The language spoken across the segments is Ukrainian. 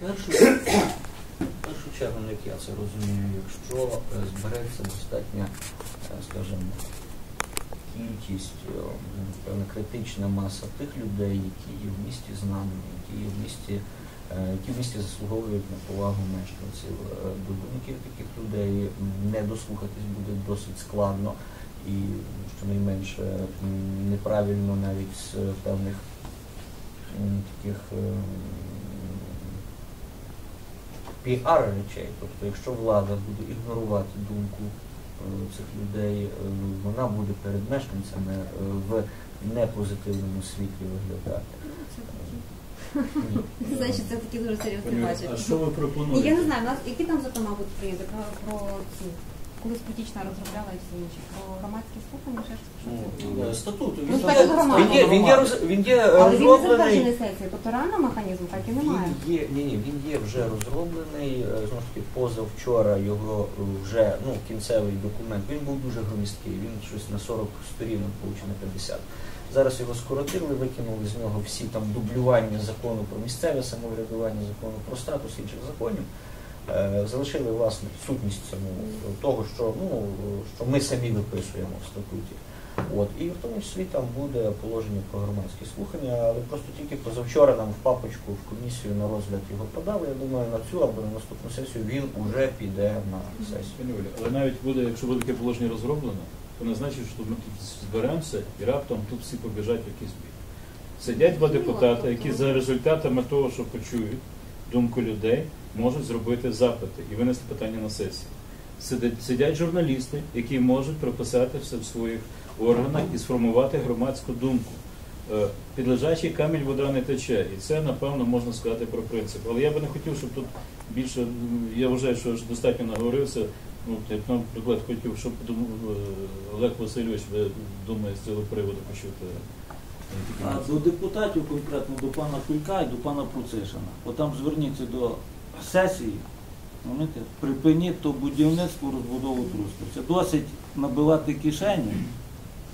першу, першу чергу, ну, як я це розумію, якщо е, збереться достатня, е, скажімо, кількість, е, певна критична маса тих людей, які є в місті з нами, які є в місті, які в місті заслуговують на повагу мешканців. До думків таких людей не дослухатись буде досить складно і щонайменше неправильно навіть з певних таких е, піар речей. Тобто, якщо влада буде ігнорувати думку е, цих людей, е, вона буде перед мешканцями е, в непозитивному світлі виглядати. Значить, це такі дуже серйозні бачення. А що ви пропонуєте? я не знаю, які там закона будуть прийняти про, ці. Колись політична розробляла і все інше. Про громадські слухання, ще що це? Е, Статут. Ну, Він, статут є- громади. він, є, він, є, роз- він є Але він не розроблений. затверджений сесією, тобто реально механізм так і немає. Він є, ні, ні, він є вже розроблений. е, Знову ж таки, позавчора його е, вже ну, кінцевий документ. Він був дуже громісткий. Він щось на 40 сторінок, чи на 50. Зараз його скоротили, викинули з нього всі там дублювання закону про місцеве самоврядування, закону про статус інших законів. Е, Залишили власне сутність самого того, що ну що ми самі виписуємо в статуті. От і в тому числі там буде положення про громадські слухання, але просто тільки позавчора нам в папочку в комісію на розгляд його подали. Я думаю, на цю або на наступну сесію він уже піде на сесію. Але навіть буде, якщо буде таке положення розроблено, то не значить, що ми тут зберемося і раптом тут всі побіжать в якийсь бік. Сидять два депутати, які за результатами того, що почують думку людей, можуть зробити запити і винести питання на сесію. Сидять, журналісти, які можуть прописати все в своїх органах і сформувати громадську думку. Е, Під лежачий камінь вода не тече, і це напевно можна сказати про принцип. Але я би не хотів, щоб тут більше я вважаю, що ж достатньо наговорився. Ну, як наприклад, хотів, щоб е, Олег Васильович ви думає з цього приводу почути. А до депутатів конкретно до пана Кулька і до пана Процишина. От там зверніться до сесії, розумієте, припиніть то будівництво розбудову Трускавця. Досить набивати кишені,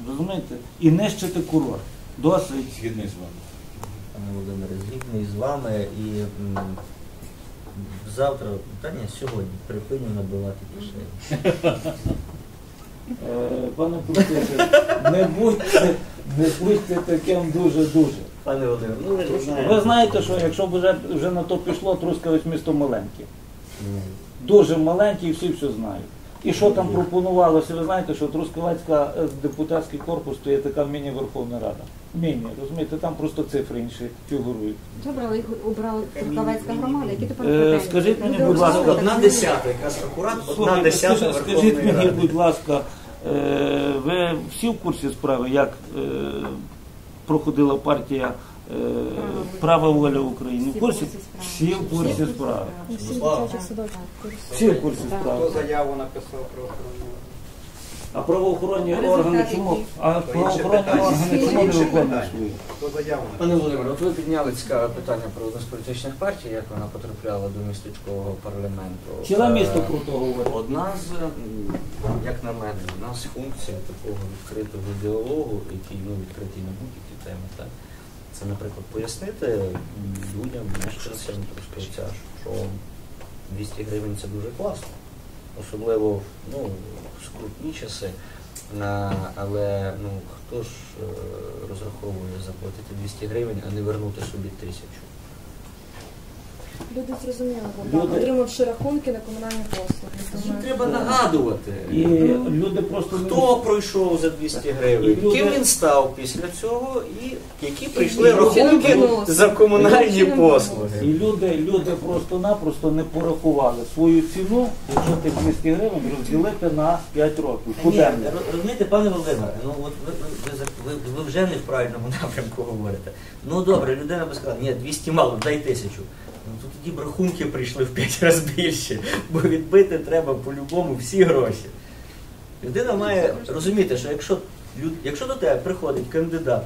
розумієте, і нищити курорт. Досить. Згідний з вами. Пане Володимире, згідний з вами і м, завтра, та ні, сьогодні припиню набивати кишені. Е, Пане Процишин, не будьте, не будьте таким дуже-дуже. Пане Володимире, ну ви ж знаєте. Ви знаєте, що якщо б вже, вже на то пішло, Трускавець місто маленьке. Дуже маленьке і всі все знають. І що там пропонувалося, ви знаєте, що Трускавецька е, депутатський корпус то є така міні-Верховна Рада. Міні, розумієте, там просто цифри інші фігурують. Добре, але їх обрала Турковецька громада, які тепер Е, претензії? скажіть мені, будь ласка, Одна десята, якраз акурат, одна Слухайте, десята скажіть, скажіть Верховної мені, Ради. будь ласка, е, ви всі в курсі справи, як е, проходила партія е, Права воля України? В курсі? Всі в курсі справи. Всі в курсі справи. Хто заяву написав про охорону? А правоохоронні органи чому? А правоохоронні органи чому не виконують? Пане Володимире, от ви підняли цікаве питання про одну з політичних партій, як вона потрапляла до містечкового парламенту. Ціле Е, місто про то говорить. Одна з, як на мене, одна з функцій такого відкритого діалогу, який ну, відкритий на будь-які теми, так, це, наприклад, пояснити людям, мешканцям що 200 гривень це дуже класно. Особливо ну, в скрутні часи. Але ну, хто ж е, розраховує заплатити 200 гривень, а не вернути собі тисячу? Люди зрозуміли, Люди- отримавши рахунки на комунальні послуги. Тому- треба нагадувати. І люди просто не Хто пройшов за 200 гривень, І люди- ким він став після цього, і які прийшли І люди рахунки за комунальні Люди послуги. І люди, люди просто-напросто не порахували свою ціну, якщо ти 200 гривень розділити на 5 років. Ні, ро- розумієте, пане Володимире, ну от ви, ви, ви, за- ви, ви вже не в правильному напрямку говорите. Ну добре, людина би сказала, ні, 200 мало, дай тисячу. Ну то тоді б рахунки прийшли в 5 разів більше, бо відбити треба по-любому всі гроші. Людина має розуміти, що якщо, якщо до тебе приходить кандидат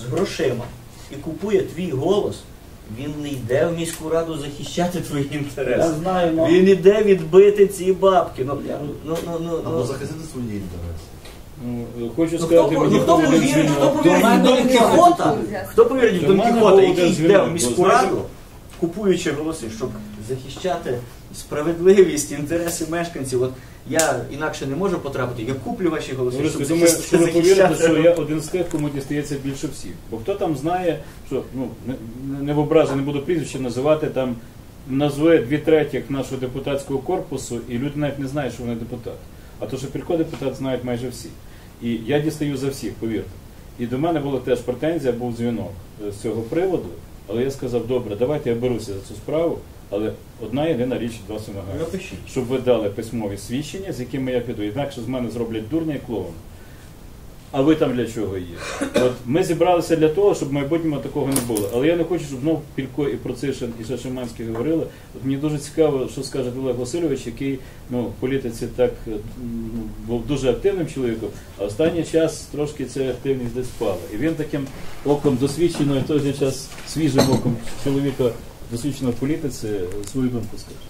з грошима і купує твій голос, він не йде в міську раду захищати твої Я інтереси. знаю, ну, Він іде відбити ці бабки. Ну, Я- ну, ну, ну, Або ну. захистити свої інтереси. Ну, хочу Ну, сказати, хто, ну, хто повірить, хто повірить в Дон Кіхота? Хто повірить в Дон Кіхота, який йде в міську раду? Купуючи голоси, щоб захищати справедливість, інтереси мешканців. От я інакше не можу потрапити, я куплю ваші голоси, Борис, щоб я думаю, що ви повірите, що я один з тих, кому дістається більше всіх. Бо хто там знає, що ну не, не в образі не буду прізвище називати там. Назве дві третіх нашого депутатського корпусу, і люди навіть не знають, що вони депутати. А то, що приходить депутат, знають майже всі. І я дістаю за всіх, повірте. І до мене була теж претензія, був дзвінок е, з цього приводу, але я сказав, добре, давайте я беруся за цю справу, але одна єдина річ вас вимагає щоб ви дали письмові свідчення, з якими я піду. Інакше з мене зроблять дурня і клоун. А ви там для чого є? От ми зібралися для того, щоб в майбутньому такого не було. Але я не хочу, щоб знов Пілько і Процишин і Шашиманський говорили. От мені дуже цікаво, що скаже Олег Васильович, який ну, в політиці так е, ну, був дуже активним чоловіком, а останній час трошки ця активність десь спала. І він таким оком досвідченого і той же час свіжим оком чоловіка досвідченого в політиці свою думку скаже.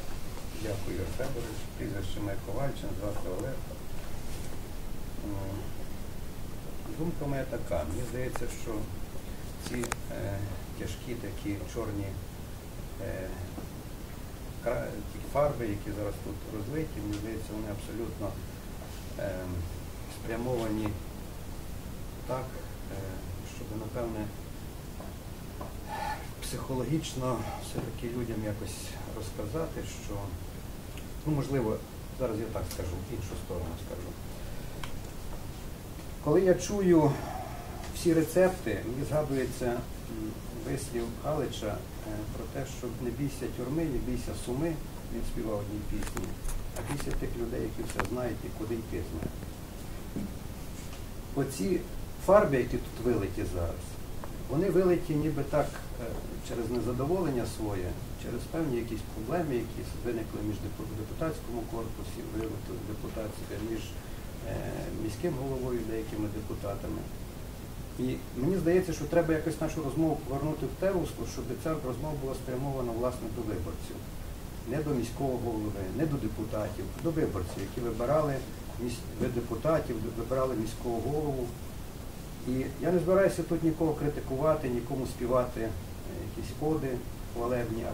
Дякую, Юрій Федорович. Прізвище моє Ковальчин, звати Олег. Думка моя така. Мені здається, що ці е, тяжкі такі чорні е, ті фарби, які зараз тут розлиті, мені здається, вони абсолютно е, спрямовані так, е, щоб, напевне, психологічно все-таки людям якось розказати, що, ну можливо, зараз я так скажу, іншу сторону скажу. Коли я чую всі рецепти, мені згадується вислів Галича е, про те, що не бійся тюрми, не бійся суми, він співав одній пісні, а бійся тих людей, які все знають і куди йти знають. Оці фарби, які тут вилиті зараз, вони вилиті ніби так е, через незадоволення своє, через певні якісь проблеми, які виникли між депутатському корпусі, виникли депутатське, між міським головою деякими депутатами. І мені здається, що треба якось нашу розмову повернути в те русло, щоб ця розмова була спрямована власне до виборців. Не до міського голови, не до депутатів, а до виборців, які вибирали депутатів, вибирали міського голову. І я не збираюся тут нікого критикувати, нікому співати е, якісь оди хвалебні,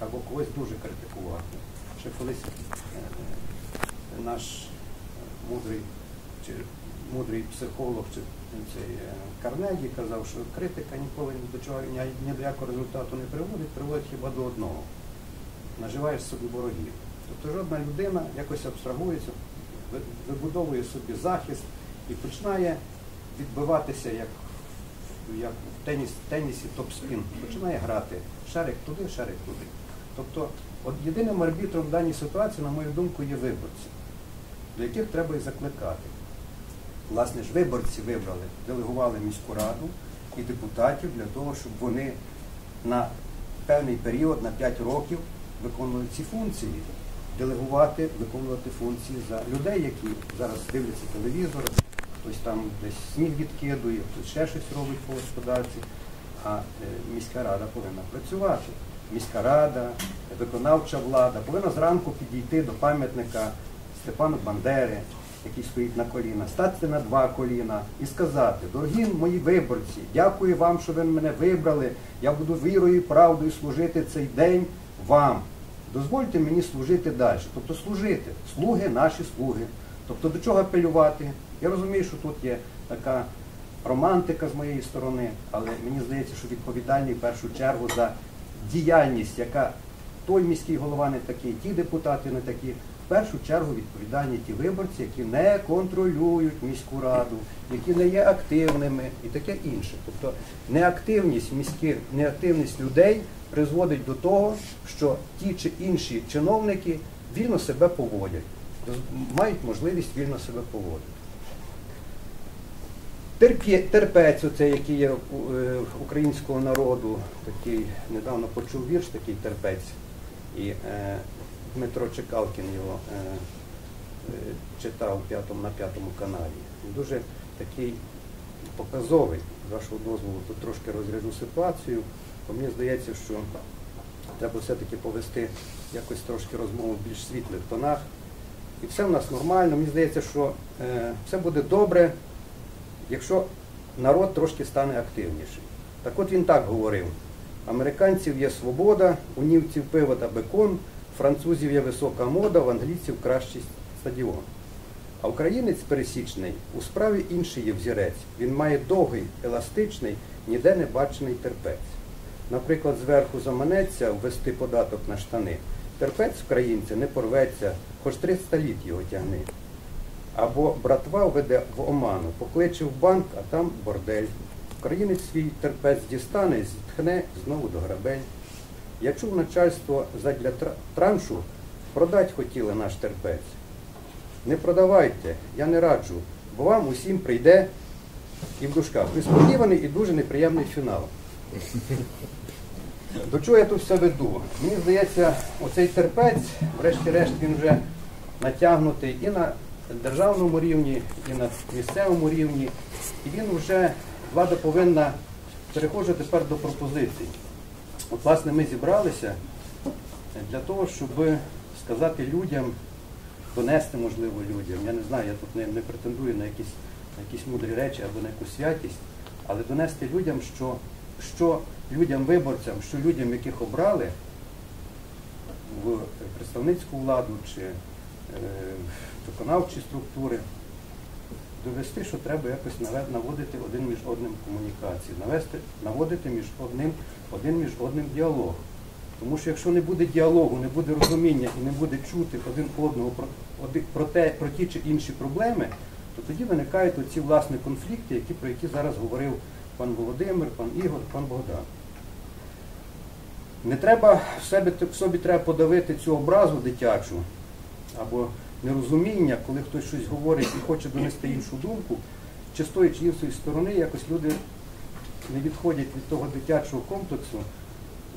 або, когось дуже критикувати. Ще колись е, е, наш е, мудрий, чи, мудрий психолог чи цей Карнегі казав, що критика ніколи ні до чого ні до якого результату не приводить, приводить хіба до одного. Наживаєш собі ворогів. Тобто жодна людина якось абстрагується, вибудовує собі захист і починає відбиватися як, як в теніс, тенісі топ-спін. Починає грати шарик туди, шарик туди. Тобто, от єдиним арбітром в даній ситуації, на мою думку, є виборці, до яких треба і закликати. Власне ж, виборці вибрали, делегували міську раду і депутатів для того, щоб вони на певний період, на 5 років, виконували ці функції, делегувати, виконувати функції за людей, які зараз дивляться телевізор, хтось там десь сніг відкидує, хтось ще щось робить по господарці. А е, міська рада повинна працювати. Міська рада, виконавча влада повинна зранку підійти до пам'ятника Степану Бандери, який стоїть на коліна, стати на два коліна і сказати, дорогі мої виборці, дякую вам, що ви мене вибрали. Я буду вірою і правдою служити цей день вам. Дозвольте мені служити далі. Тобто служити. Слуги наші слуги. Тобто до чого апелювати? Я розумію, що тут є така романтика з моєї сторони, але мені здається, що відповідальний в першу чергу за діяльність, яка той міський голова не такий, ті депутати не такі. Першу чергу відповідальні ті виборці, які не контролюють міську раду, які не є активними і таке інше. Тобто неактивність міських, неактивність людей призводить до того, що ті чи інші чиновники вільно себе поводять, мають можливість вільно себе поводити. Терпець, оцей, який є е, українського народу, такий недавно почув вірш, такий терпець. І е, Дмитро Чекалкін його е, е, читав на п'ятому каналі. Дуже такий показовий, з вашого дозволу, тут трошки розряджу ситуацію, бо мені здається, що треба все-таки повести якось трошки розмову в більш світлих тонах. І все в нас нормально. Мені здається, що е, все буде добре, якщо народ трошки стане активніший. Так от він так говорив. Американців є свобода, у німців пиво та бекон, французів є висока мода, в англійців кращий стадіон. А українець пересічний у справі інший є взірець. Він має довгий, еластичний, ніде не бачений терпець. Наприклад, зверху заманеться ввести податок на штани. Терпець українця не порветься, хоч 300 літ його тягни. Або братва веде в оману, покличе в банк, а там бордель. Українець свій терпець дістане, зітхне знову до грабель. Я чув начальство задля траншу, продать хотіли наш терпець. Не продавайте, я не раджу, бо вам усім прийде і в дужках несподіваний і дуже неприємний фінал. До чого я тут все веду? Мені здається, оцей терпець, врешті-решт, він вже натягнутий і на державному рівні, і на місцевому рівні. І він вже, влада повинна, переходжу тепер до пропозицій. От, власне, ми зібралися для того, щоб сказати людям, донести, можливо, людям. Я не знаю, я тут не, не претендую на якісь, на якісь мудрі речі або на якусь святість, але донести людям, що, що людям виборцям, що людям, яких обрали в представницьку владу чи е, виконавчі структури, довести, що треба якось наводити один між одним комунікації, навести, наводити між одним, один між одним діалог. Тому що якщо не буде діалогу, не буде розуміння і не буде чути один одного про, про, те, про ті чи інші проблеми, то тоді виникають оці власне конфлікти, які, про які зараз говорив пан Володимир, пан Ігор, пан Богдан. Не треба в себе в собі треба подавити цю образу дитячу або нерозуміння, коли хтось щось говорить і хоче донести іншу думку, чи з тої чи іншої сторони якось люди не відходять від того дитячого комплексу,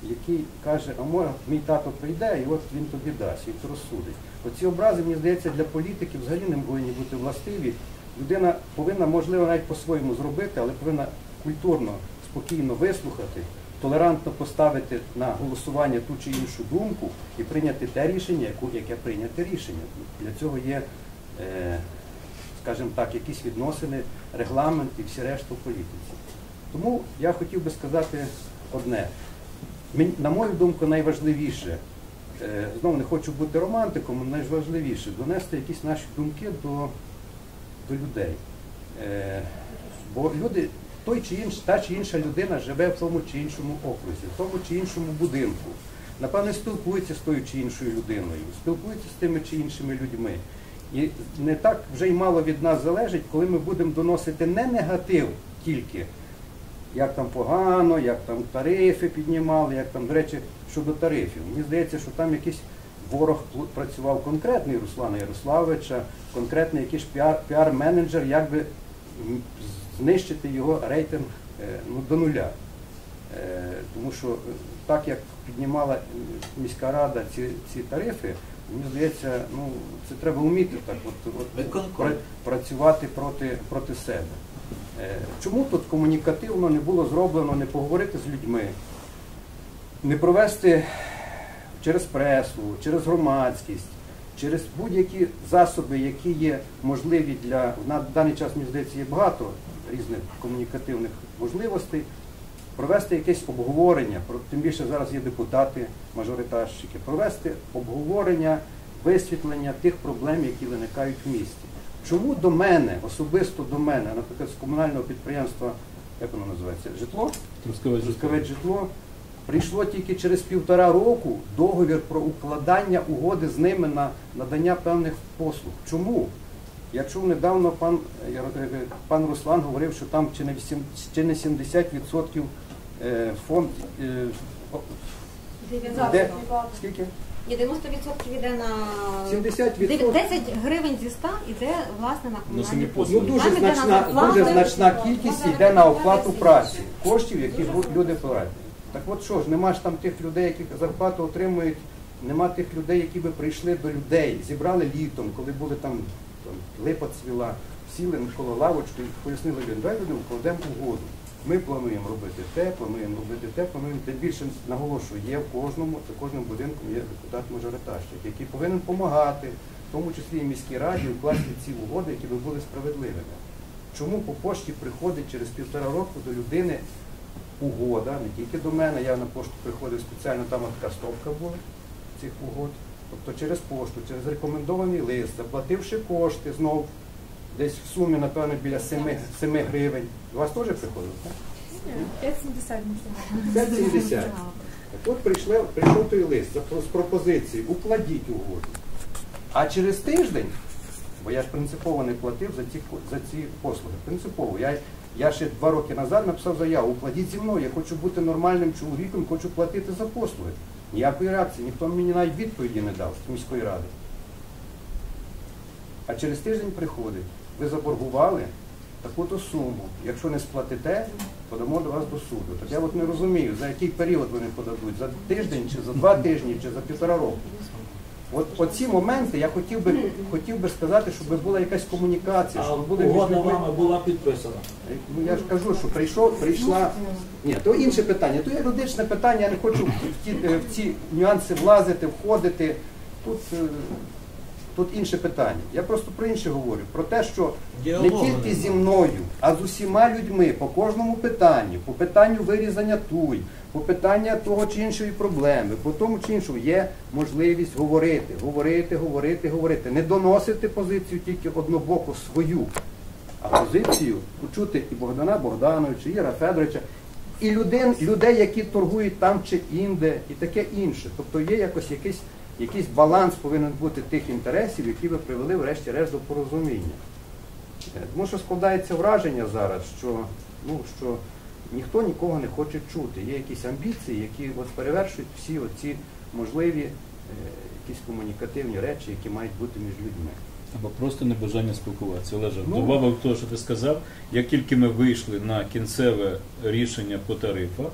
який каже, а мо- мій тато прийде, і от він тобі дасть, він розсудить. Оці образи, мені здається, для політиків взагалі не повинні бути властиві. Людина повинна, можливо, навіть по-своєму зробити, але повинна культурно, спокійно вислухати, толерантно поставити на голосування ту чи іншу думку і прийняти те рішення, яке прийняте рішення. Для цього є, е, скажімо так, якісь відносини, регламент і всі решта в політиці. Тому я хотів би сказати одне. На мою думку, найважливіше, е, знову не хочу бути романтиком, але найважливіше донести якісь наші думки до, до людей. Е, Бо люди, той чи інш, та чи інша людина живе в тому чи іншому окрузі, в тому чи іншому будинку. Напевне, спілкується з тою чи іншою людиною, спілкується з тими чи іншими людьми. І не так вже й мало від нас залежить, коли ми будемо доносити не негатив тільки, як там погано, як там тарифи піднімали, як там, до речі, щодо тарифів. Мені здається, що там якийсь ворог працював конкретний Руслана Ярославовича, конкретний якийсь піар, піар-менеджер, як би знищити його рейтинг е, ну, до нуля. Е, Тому що е, так як піднімала міська рада ці, ці тарифи, мені здається, ну це треба вміти так от, от працювати проти, проти себе. Чому тут комунікативно не було зроблено, не поговорити з людьми, не провести через пресу, через громадськість, через будь-які засоби, які є можливі для на даний час, мені здається, є багато різних комунікативних можливостей. Провести якесь обговорення, тим більше зараз є депутати, мажоритарщики, провести обговорення, висвітлення тих проблем, які виникають в місті. Чому до мене, особисто до мене, наприклад, з комунального підприємства, як воно називається, житло? Трускавець. Житло. Прийшло тільки через півтора року договір про укладання угоди з ними на надання певних послуг. Чому? Я чув недавно пан, е, е, пан Руслан говорив, що там чи не, вісім- чи не 70% е, фонд. Де? Скільки? І 90% йде на 70%. 10 гривень зі 100 йде власне на комунальні самі Ну послуги. дуже значна, дуже значна кількість йде на оплату праці, коштів, які люди платять. Так от що ж, нема ж там тих людей, які зарплату отримують, нема тих людей, які би прийшли до людей, зібрали літом, коли були там, там липа цвіла, сіли коло лавочки пояснили людям, давай люди вкладемо угоду. Ми плануємо робити те, плануємо робити те, плануємо. Тим більше наголошую, є в кожному, за кожним будинком є депутат-мажоритарщик, який повинен допомагати, в тому числі і міській раді, укласти ці угоди, які би були справедливими. Чому по пошті приходить через півтора року до людини угода, не тільки до мене, я на пошту приходив спеціально, там така стопка була цих угод. Тобто через пошту, через рекомендований лист, заплативши кошти знов, десь в сумі, напевно, біля 7, 7 гривень. До вас теж приходило? так? 5,70 5,70. Так от прийшли, прийшов той лист з пропозицією, укладіть угоду. А через тиждень, бо я ж принципово не платив за ці, за ці послуги. Принципово. Я, я ще два роки назад написав заяву, укладіть зі мною, я хочу бути нормальним чоловіком, хочу платити за послуги. Ніякої реакції, ніхто мені навіть відповіді не дав з міської ради. А через тиждень приходить, ви заборгували таку-то суму. Якщо не сплатите, подамо до вас до суду. Так я от не розумію, за який період вони подадуть, за тиждень, чи за два тижні, чи за півтора року. От оці моменти я хотів би, хотів би сказати, щоб була якась комунікація, А щоб були між угода людьми. вами була підписана. Ну я ж кажу, що прийшов, прийшла. Ні, то інше питання. То юридичне питання, я не хочу в ті, в ці нюанси влазити, входити. Тут, е, тут інше питання. Я просто про інше говорю. Про те, що не тільки зі мною, а з усіма людьми по кожному питанню, по питанню вирізання туй, по питанню того чи іншої проблеми, по тому чи іншому є можливість говорити, говорити, говорити, говорити, не доносити позицію тільки однобоку свою, а позицію почути і Богдана Богдановича, і Іра Федоровича, і людей, людей, які торгують там чи інде, і таке інше. Тобто є якось якийсь, якийсь баланс повинен бути тих інтересів, які ви привели врешті-решт до порозуміння. Е, Тому що складається враження зараз, що, ну, що ніхто нікого не хоче чути. Є якісь амбіції, які от перевершують всі оці можливі е, якісь комунікативні речі, які мають бути між людьми. Або просто небажання спілкуватися. Олеже, Ну. добавив того, що ти сказав, як тільки ми вийшли на кінцеве рішення по тарифах,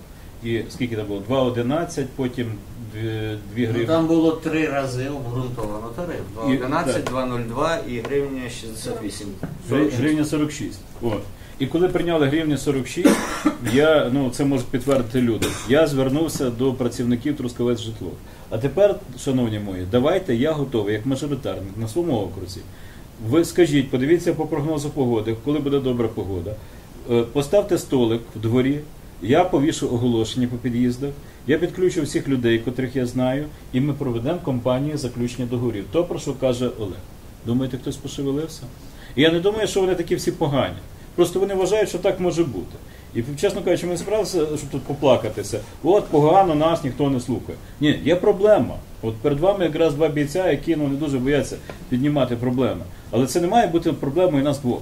і скільки там було? 2,11, потім 2 Ну, гривні. там було три рази обґрунтовано тариф. 2,11, 2,02 і гривня 68. Гривня 46. От. І коли прийняли гривню 46, я, ну це можуть підтвердити люди. Я звернувся до працівників Трускавець житло. А тепер, шановні мої, давайте я готовий, як мажоритарник на своєму окрузі. Ви скажіть, подивіться по прогнозу погоди, коли буде добра погода. Е, Поставте столик в дворі, я повішу оголошення по під'їздах, я підключу всіх людей, котрих я знаю, і ми проведемо компанію заключення договорів. То, про що каже Олег. Думаєте, хтось пошевелився? І я не думаю, що вони такі всі погані. Просто вони вважають, що так може бути. І чесно кажучи, ми не збиралися, щоб тут поплакатися. От погано нас ніхто не слухає. Ні, є проблема. От перед вами якраз два бійця, які ну, не дуже бояться піднімати проблеми. Але це не має бути проблемою нас двох.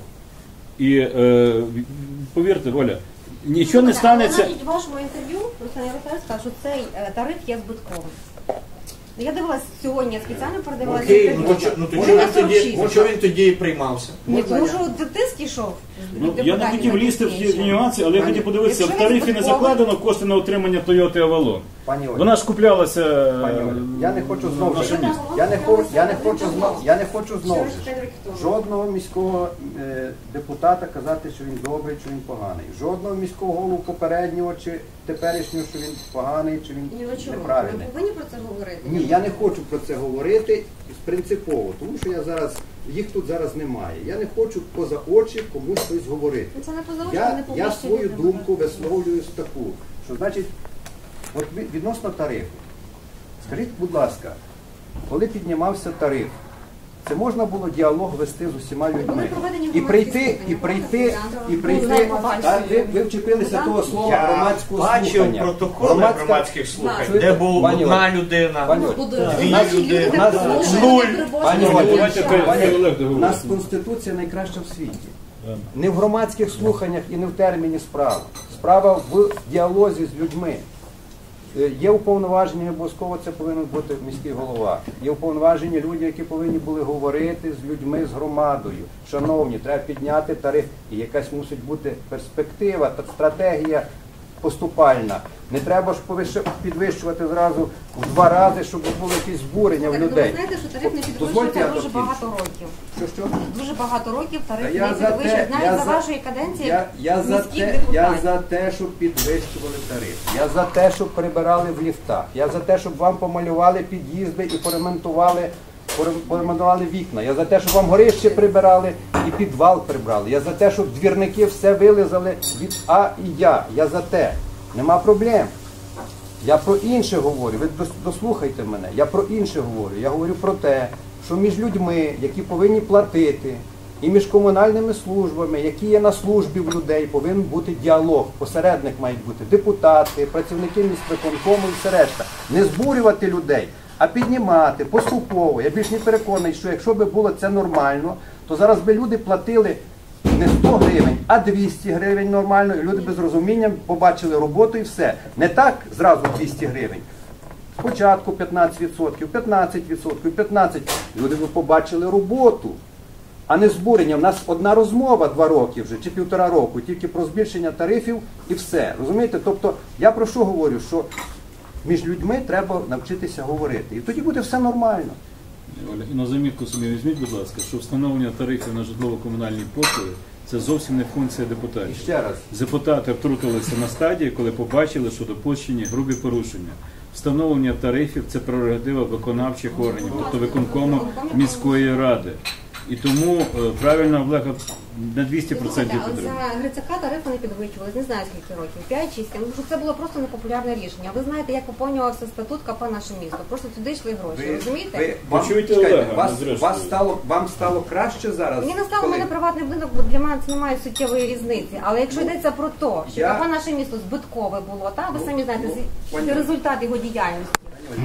І е, повірте, Оля, нічого не станеться. Навіть в вашому інтерв'ю Руслан Ярославович сказав, що цей е, тариф є збитковим. Ну, Я дивилась сьогодні, я спеціально передивилася Окей, ну інтерв'ю. то чо- ну, то чого він тоді, 46. ну, чого він тоді приймався? Ні, тому я? що тиск ішов. Ну, я не депутатів хотів лізти в ті нюанси, але я хотів подивитися, в він тарифі не закладено кошти на отримання Toyota Avalon. Пані Оля, Вона ж куплялася. Пані Оля, я не хочу знову наше ж місто. я не хочу, я не хочу знов, я не хочу знову ж жодного міського е, депутата казати, що він добрий, чи він поганий. Жодного міського голову попереднього чи теперішнього, що він поганий, чи він Ні, ну чому? неправильний. Повинні про це говорити. Ні, я не хочу про це говорити принципово, тому що я зараз їх тут зараз немає. Я не хочу поза очі комусь щось говорити. Ну, Це не поза очі, Я, не я свою думку висловлюю з таку, що значить, от відносно тарифу. Скажіть, будь ласка, коли піднімався тариф, це можна було діалог вести з усіма людьми. І прийти, і прийти, і прийти. Так, ви, ви вчепилися того слова Я громадського бачив слухання. протоколи Громадська- громадських слухань, де була пані одна людина. Пані Дві Наші люди, люди нас нуль. тривожать Пані. Давайте хай- Пані, Олег у нас Конституція найкраща в світі. Не в громадських слуханнях і не в терміні справи. Справа в діалозі з людьми. Е, Є уповноваження, обов'язково це повинен бути міський голова. Є уповноваження люди, які повинні були говорити з людьми, з громадою. Шановні, треба підняти тариф, і якась мусить бути перспектива стратегія поступальна. Не треба ж підвищувати зразу в два рази, щоб було якесь збурення в Так, ну, людей. Ви знаєте, що тариф не підвищується дуже багато років. Що що? Дуже багато років тариф я не за підвищується. я Навіть за за- вашої каденції Я, я, за те, я за те, щоб підвищували тариф. Я за те, щоб прибирали в ліфтах. Я за те, щоб вам помалювали під'їзди і поремонтували, порем- поремонтували вікна. Я за те, щоб вам горище прибирали і підвал прибрали. Я за те, щоб двірники все вилизали від А і Я. Я за те. Нема проблем. Я про інше говорю. Ви дослухайте мене. Я про інше говорю. Я говорю про те, що між людьми, які повинні платити, і між комунальними службами, які є на службі в людей, повинен бути діалог. Посередник мають бути депутати, працівники міськвиконкому і все решта. Не збурювати людей, а піднімати поступово. Я більш не переконаний, що якщо би було це нормально, то зараз би люди платили не 100 гривень, а 200 гривень нормально, і люди би з розумінням побачили роботу і все. Не так зразу 200 гривень. Спочатку 15%, 15%, 15%. Люди би побачили роботу, а не збурення. У нас одна розмова два роки вже, чи півтора року, тільки про збільшення тарифів і все. Розумієте? Тобто я про що говорю? Що між людьми треба навчитися говорити. І тоді буде все нормально. І на замітку собі візьміть, будь ласка, що встановлення тарифів на житлово-комунальні послуги це зовсім не функція І депутатів. ще раз. Депутати втрутилися на стадії, коли побачили, що допущені грубі порушення. Встановлення тарифів це прерогатива виконавчих органів, тобто виконкому міської ради. І тому е, правильно Олега на 200% Слухайте, але за Грицака тарифи не підвищували, не знаю скільки років, 5 чи 7. Ну, що це було просто непопулярне рішення. Ви знаєте, як поповнювався статут КП наше місто. Просто сюди йшли гроші, розумієте? вам, Почуйте чекайте, Олега, вас, ну, зрештою. вас стало, вам стало краще зараз? Мені не стало, коли- мене приватний будинок, бо для мене це немає суттєвої різниці. Але якщо йдеться про те, що я- КП наше місто збиткове було, та ви Ну, самі знаєте, ну, з- пані- результат його діяльності.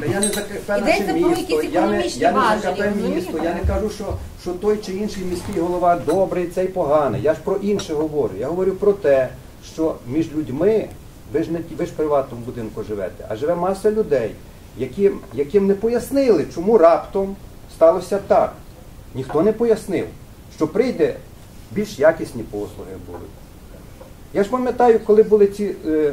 Та я не за КП Йдеться наше про місто, якісь я не, економічні я не за КП місто, розумієте? я не кажу, що, що той чи інший міський голова добрий, цей поганий. Я ж про інше говорю. Я говорю про те, що між людьми, ви ж не ви ж в приватному будинку живете, а живе маса людей, яким, яким не пояснили, чому раптом сталося так. Ніхто не пояснив, що прийде більш якісні послуги будуть. Я ж пам'ятаю, коли були ці е,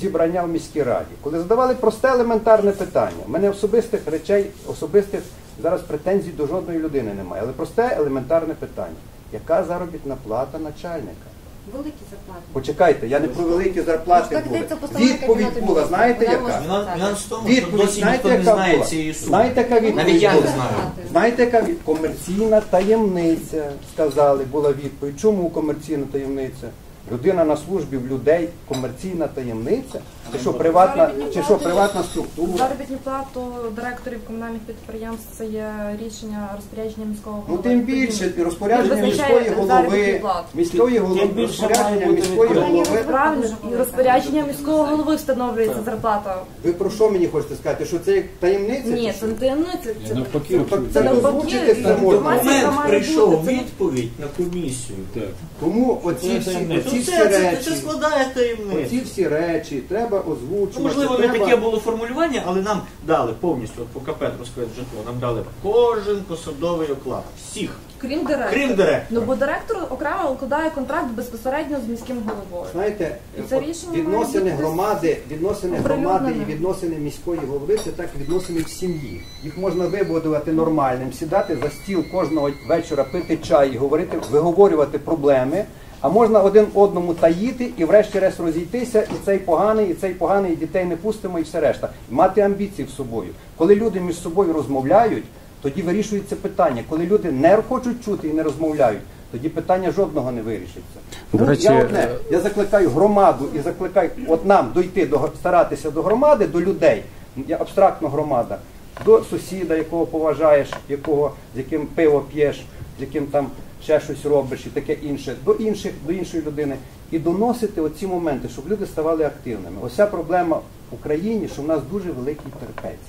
зібрання в міській раді, коли задавали просте елементарне питання. У мене особистих речей, особистих зараз претензій до жодної людини немає, але просте елементарне питання. Яка заробітна плата начальника? Великі зарплати. Почекайте, я не про великі зарплати Ну, постанова Відповідь була, знаєте яка? Нюанс нюанс в тому, що Відповідь, досі знаєте, ніхто не яка знає була? цієї суми. Знаєте, яка відповідь я не була? знаю. Знаєте, яка від... комерційна таємниця, сказали, була відповідь. Чому комерційна таємниця? Людина на службі в людей, комерційна таємниця? Чи що приватна, чи що приватна структура? Заробітні плату директорів комунальних підприємств це є рішення розпорядження міського Ну тим більше розпорядження міської голови, міської голови, розпорядження міської голови. Правильно, і розпорядження міського голови встановлюється зарплата. Ви про що мені хочете сказати? Що це як таємниця? Ні, це не таємниця. Це навпаки, Ну, так це- це навпаки, озвучити можна. прийшов не- відповідь на комісію. так. Тому оці всі, таємниця. Оці всі це, це, це, речі, складає таємницю. оці всі речі треба озвучувати. Ну, можливо, не треба... таке було формулювання, але нам дали повністю, от по КП розказати житло, нам дали кожен посадовий оклад. Всіх, Крім директора. крім директора. Ну бо директор окремо укладає контракт безпосередньо з міським головою. Знаєте, І це от рішення має відносини бути громади, відносини громади і відносини міської голови це так відносини в сім'ї. Їх можна вибудувати нормальним, сідати за стіл кожного вечора, пити чай, і говорити, виговорювати проблеми. А можна один одному таїти і врешті-решт розійтися, і цей поганий, і цей поганий, і дітей не пустимо, і все решта. Мати амбіції в собою. Коли люди між собою розмовляють, тоді вирішується питання. Коли люди не хочуть чути і не розмовляють, тоді питання жодного не вирішиться. До речі, я одне, я закликаю громаду і закликаю от нам дойти до старатися до громади, до людей. Я абстрактно громада, до сусіда, якого поважаєш, якого з яким пиво п'єш, з яким там ще щось робиш і таке інше, до інших, до іншої людини, і доносити оці моменти, щоб люди ставали активними. Ося проблема в Україні, що в нас дуже великий терпець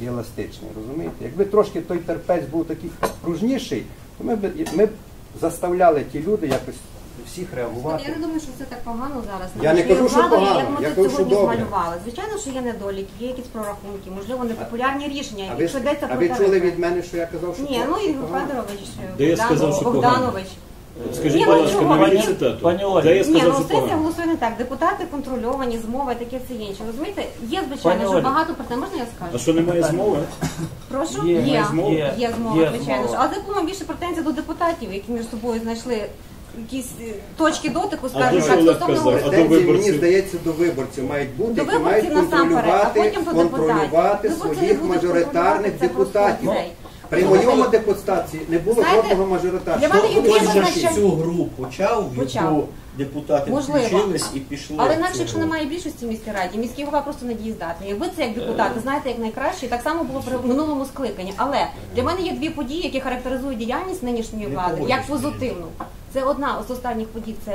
і еластичний, розумієте? Якби трошки той терпець був такий пружніший, то ми б ми б заставляли ті люди якось всіх реагувати. Я не думаю, що це так погано зараз. Я не кажу, що погано, Як ми я тут кажу, що сьогодні добре. змалювали. Звичайно, що є недоліки, є якісь прорахунки, можливо, непопулярні рішення. А ви, Якщо йдеться а про ви тарифи. чули від мене, що я казав, що Ні, ну Ігор погано? Федорович, Де я Богдан- що погано? Богданович. Скажіть, будь ну ласка, чого? цитату. Пані Оля. Де я Ні, сказав, ну що сесія погано? голосує не так. Депутати контрольовані, змова і таке все інше. Розумієте, є звичайно, що багато про це. Можна я А скажу? що немає змови? Прошу? Є, Є, змова? є, Є, змова, є звичайно. змова. Але це більше претензій до депутатів, які між собою знайшли якісь е, точки дотику, скажімо так, стосовно казав, а до Претензії, мені здається, до виборців мають бути, До які мають виборців насамперед, а контролювати, потім до депутатів. контролювати Виборці не своїх будуть мажоритарних контролювати, це просто депутатів. цей. При моєму депутації не було Знаєте, жодного мажоритарства. для мене є Хтось дві же ж цю гру почав, в Почав. яку депутати Можливо. включились і пішли. Але в інакше, цю якщо гру. немає більшості в міській раді, міський голова просто недієздатний. Якби це як Е. депутати, знаєте, як найкраще, і так само було при минулому скликанні. Але для мене є дві події, які характеризують діяльність нинішньої влади як позитивну. Це одна з останніх подій. Це